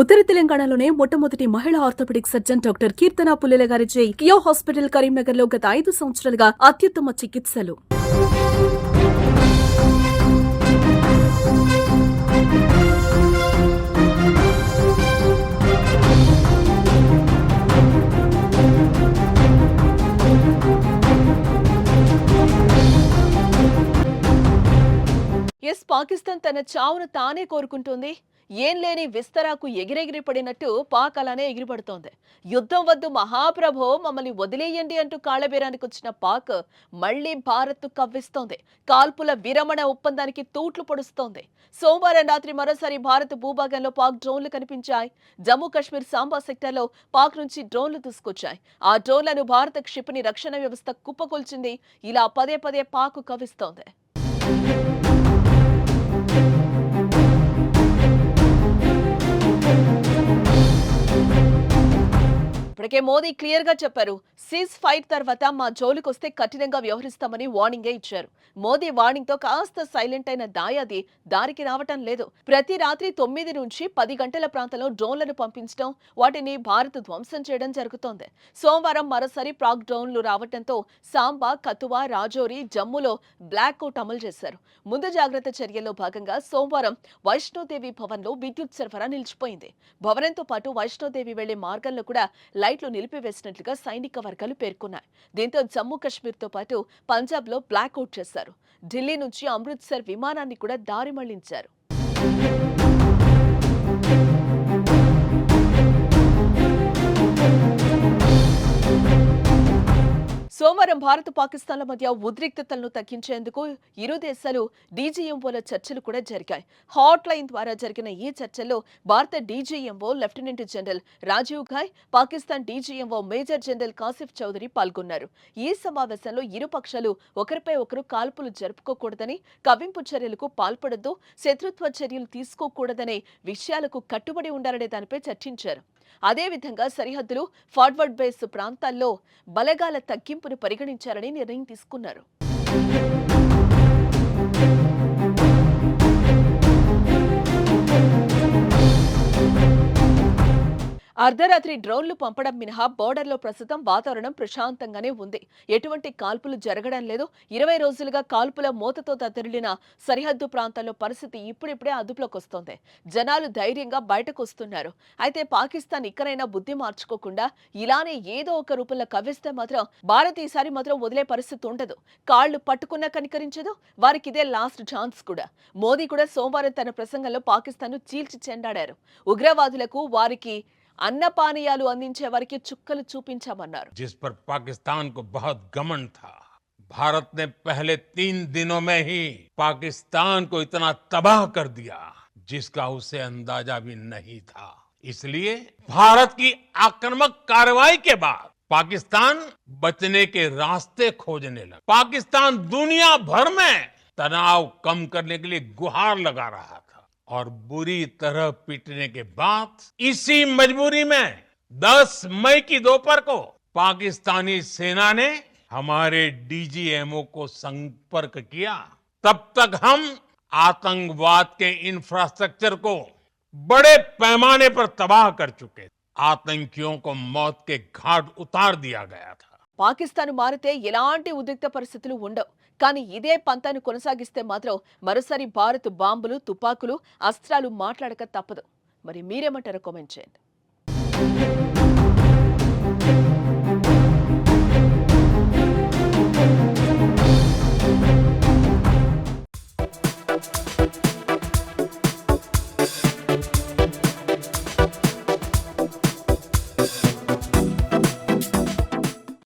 ఉత్తర తెలంగాణలోనే మొట్టమొదటి మహిళా orthopaedic surgeon doctor Keerthana Pullela గారిచే కియో హాస్పిటల్ కరీంనగర్లో గత ఐదు సంవత్సరాలుగా అత్యుత్తమ చికిత్సలు. ఎస్ పాకిస్తాన్ తన చావును తానే కోరుకుంటుంది. ఏం లేని విస్తరాకు ఎగిరెగిరి పడినట్టు పాక్ అలానే ఎగిరిపడుతోంది. యుద్ధం వద్దు మహాప్రభో మమ్మల్ని వదిలేయండి అంటూ కాళ్ళబేరానికి వచ్చిన పాక్ మళ్ళీ భారత్ కవ్విస్తోంది. కాల్పుల విరమణ ఒప్పందానికి తూట్లు పొడుస్తోంది. సోమవారం రాత్రి మరోసారి భారత్ భూభాగంలో పాక్ డ్రోన్లు కనిపించాయి. జమ్మూ కాశ్మీర్ సాంబా సెక్టార్లో పాక్ నుంచి డ్రోన్లు తీసుకొచ్చాయి. ఆ డ్రోన్లను భారత క్షిపణి రక్షణ వ్యవస్థ కుప్పకొల్చింది. ఇలా పదే పదే పాక్ కవ్విస్తోంది. ఇప్పటికే మోదీ క్లియర్గా చెప్పారు సీజ్ ఫైట్ తర్వాత మా జోలికొస్తే కఠినంగా వ్యవహరిస్తామని వార్నింగే ఇచ్చారు. మోదీ వార్నింగ్తో కాస్త సైలెంట్ అయిన దాయాది దారికి రావటం లేదు. ప్రతి రాత్రి తొమ్మిది నుంచి పది గంటల ప్రాంతంలో డ్రోన్లను పంపించడం వాటిని భారత్ ధ్వంసం చేయడం జరుగుతోంది. సోమవారం మరోసారి ప్రాక్ డ్రోన్లు రావటంతో సాంబా కతువా రాజోరి జమ్మూలో బ్లాక్ అవుట్ అమలు చేశారు. ముందు జాగ్రత్త చర్యల్లో భాగంగా సోమవారం వైష్ణోదేవి భవన్లో విద్యుత్ సరఫరా నిలిచిపోయింది. భవనంతో పాటు వైష్ణోదేవి వెళ్ళే మార్గంలో కూడా లైట్ ఫ్లైట్లు నిలిపివేసినట్లుగా సైనిక వర్గాలు పేర్కొన్నాయి. దీంతో జమ్మూ కాశ్మీర్తో పాటు పంజాబ్లో బ్లాక్అవుట్ చేశారు. ఢిల్లీ నుంచి అమృత్సర్ విమానాన్ని కూడా దారి మళ్ళించారు. సోమవారం భారత్ పాకిస్తాన్ల మధ్య ఉద్రిక్తతలను తగ్గించేందుకు ఇరు దేశాలు డీజీఎంఓల చర్చలు కూడా జరిగాయి. హాట్ లైన్ ద్వారా జరిగిన ఈ చర్చల్లో భారత DGMO lieutenant general Rajiv Ghai Pakistan DGMO major general Kashif Chaudhary పాల్గొన్నారు. ఈ సమావేశంలో ఇరు పక్షాలు ఒకరిపై ఒకరు కాల్పులు జరుపుకోకూడదని కవింపు చర్యలకు పాల్పడద్దు శత్రుత్వ చర్యలు తీసుకోకూడదనే విషయాలకు కట్టుబడి ఉండాలనే దానిపై చర్చించారు. అదేవిధంగా సరిహద్దులు ఫార్వర్డ్ బేస్ ప్రాంతాల్లో బలగాల తగ్గింపును పరిగణించాలని నిర్ణయం తీసుకున్నారు. అర్ధరాత్రి డ్రోన్లు పంపడం మినహా బోర్డర్లో ప్రస్తుతం వాతావరణం ప్రశాంతంగానే ఉంది. ఎటువంటి కాల్పులు జరగడం లేదు. ఇరవై రోజులుగా కాల్పుల మూతతో దద్దరిల్లిన సరిహద్దు ప్రాంతాల్లో పరిస్థితి ఇప్పుడిప్పుడే అదుపులోకి వస్తోంది జనాలు ధైర్యంగా బయటకు వస్తున్నారు. అయితే పాకిస్తాన్ ఇక్కడైనా బుద్ధి మార్చుకోకుండా ఇలానే ఏదో ఒక రూపంలో కవ్విస్తే మాత్రం భారత్ ఈసారి మాత్రం వదిలే పరిస్థితి ఉండదు. కాళ్ళు పట్టుకున్నా కనికరించదు. వారికి ఇదే లాస్ట్ ఛాన్స్ కూడా. మోదీ కూడా సోమవారం తన ప్రసంగంలో పాకిస్తాన్ చీల్చి చెండాడారు. ఉగ్రవాదులకు వారికి అన్నపానీయాలు అందించే వారికి చుక్కలు చూపించామన్నారు जिस पर पाकिस्तान को बहुत गमन था भारत ने पहले तीन दिनों में ही पाकिस्तान को इतना तबाह कर दिया जिसका उसे अंदाजा भी नहीं था इसलिए भारत की आक्रामक कार्रवाई के बाद पाकिस्तान बचने के रास्ते खोजने लगा पाकिस्तान दुनिया भर में तनाव कम करने के लिए गुहार लगा रहा था और बुरी तरह पीटने के बाद इसी मजबूरी में 10 मई की दोपहर को पाकिस्तानी सेना ने हमारे डीजीएमओ को संपर्क किया। तब तक हम आतंकवाद के इंफ्रास्ट्रक्चर को बड़े पैमाने पर तबाह कर चुके आतंकियों को मौत के घाट उतार दिया गया था। పాకిస్తాన్ మారితే ఎలాంటి ఉద్రిక్త పరిస్థితులు ఉండవు. కానీ ఇదే పంతాన్ని కొనసాగిస్తే మాత్రం మరోసారి భారత్ బాంబులు తుపాకులు అస్త్రాలు మాట్లాడక తప్పదు. మరి మీరేమంటారో కామెంట్ చేయండి.